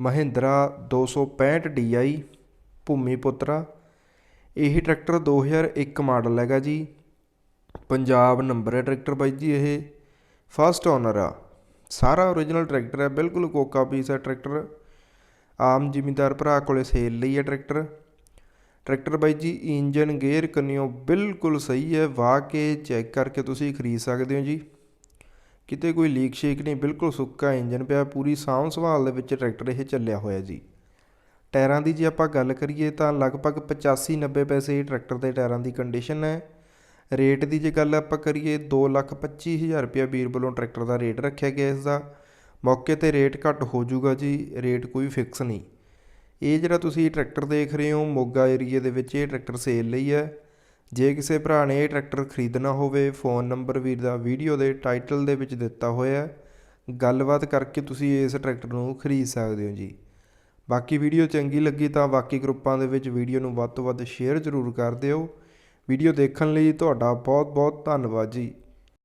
Mahindra 265 DI ਭੂਮੀ ਪੁੱਤਰਾ ਇਹ tractor 2001 model ਹੈਗਾ ਜੀ। ਪੰਜਾਬ ਨੰਬਰ ਹੈ ਟਰੈਕਟਰ ਬਾਈ ਜੀ ਇਹ। ਫਸਟ ਓਨਰ ਆ। ਸਾਰਾ ਓਰੀਜਨਲ ਟਰੈਕਟਰ ਹੈ, ਬਿਲਕੁਲ ਕੋਕਾ ਪੀਸ ਹੈ ਟਰੈਕਟਰ। ਆਮ ਜ਼ਿਮੀਂਦਾਰ ਭਰਾ ਕੋਲੇ ਸੇਲ ਲਈ ਹੈ ਟਰੈਕਟਰ। ਟਰੈਕਟਰ ਬਾਈ ਜੀ ਇੰਜਨ ਗੇਅਰ ਕੰਨਿਓ ਬਿਲਕੁਲ ਸਹੀ ਹੈ, ਵਾਹ ਕੇ ਚੈੱਕ ਕਰਕੇ ਤੁਸੀਂ ਖਰੀਦ ਸਕਦੇ ਹੋ ਜੀ। ਕਿਤੇ ਕੋਈ ਲੀਕ ਸ਼ੇਕ ਨਹੀਂ, ਬਿਲਕੁਲ ਸੁੱਕਾ ਇੰਜਨ ਪਿਆ, ਪੂਰੀ ਸਾਂਭ ਸੰਭਾਲ ਦੇ ਵਿੱਚ ਟਰੈਕਟਰ ਇਹ ਚੱਲਿਆ ਹੋਇਆ ਜੀ। ਟਾਇਰਾਂ ਦੀ ਜੇ ਆਪਾਂ ਗੱਲ ਕਰੀਏ ਤਾਂ ਲਗਭਗ 85 90 ਪੈਸੇ ਟਰੈਕਟਰ ਦੇ ਟਾਇਰਾਂ ਦੀ ਕੰਡੀਸ਼ਨ ਹੈ। ਰੇਟ ਦੀ ਜੇ ਗੱਲ ਆਪਾਂ ਕਰੀਏ 225000 ਰੁਪਇਆ ਵੀਰ ਵੱਲੋਂ ਟਰੈਕਟਰ ਦਾ ਰੇਟ ਰੱਖਿਆ ਗਿਆ ਇਸ ਦਾ। ਮੌਕੇ ਤੇ ਰੇਟ ਘੱਟ ਹੋ ਜਾਊਗਾ ਜੀ, ਰੇਟ ਕੋਈ ਫਿਕਸ ਨਹੀਂ। ਇਹ ਜਿਹੜਾ ਤੁਸੀਂ ਟਰੈਕਟਰ ਦੇਖ ਰਹੇ ਹੋ, ਮੋਗਾ ਏਰੀਏ ਦੇ ਵਿੱਚ ਇਹ ਟਰੈਕਟਰ ਸੇਲ ਲਈ ਹੈ। ਜੇ ਕਿਸੇ ਭਰਾ ਨੇ ਇਹ ਟਰੈਕਟਰ ਖਰੀਦਣਾ ਹੋਵੇ, ਫੋਨ ਨੰਬਰ ਵੀਰ ਦਾ ਵੀਡੀਓ ਦੇ ਟਾਈਟਲ ਦੇ ਵਿੱਚ ਦਿੱਤਾ ਹੋਇਆ ਗੱਲਬਾਤ ਕਰਕੇ ਤੁਸੀਂ ਇਸ ਟਰੈਕਟਰ ਨੂੰ ਖਰੀਦ ਸਕਦੇ ਹੋ ਜੀ। ਬਾਕੀ ਵੀਡੀਓ ਚੰਗੀ ਲੱਗੀ ਤਾਂ ਬਾਕੀ ਗਰੁੱਪਾਂ ਦੇ ਵਿੱਚ ਵੀਡੀਓ ਨੂੰ ਵੱਧ ਤੋਂ ਵੱਧ ਸ਼ੇਅਰ ਜ਼ਰੂਰ ਕਰ ਦਿਓ। ਵੀਡੀਓ ਦੇਖਣ ਲਈ ਤੁਹਾਡਾ ਬਹੁਤ ਬਹੁਤ ਧੰਨਵਾਦ ਜੀ।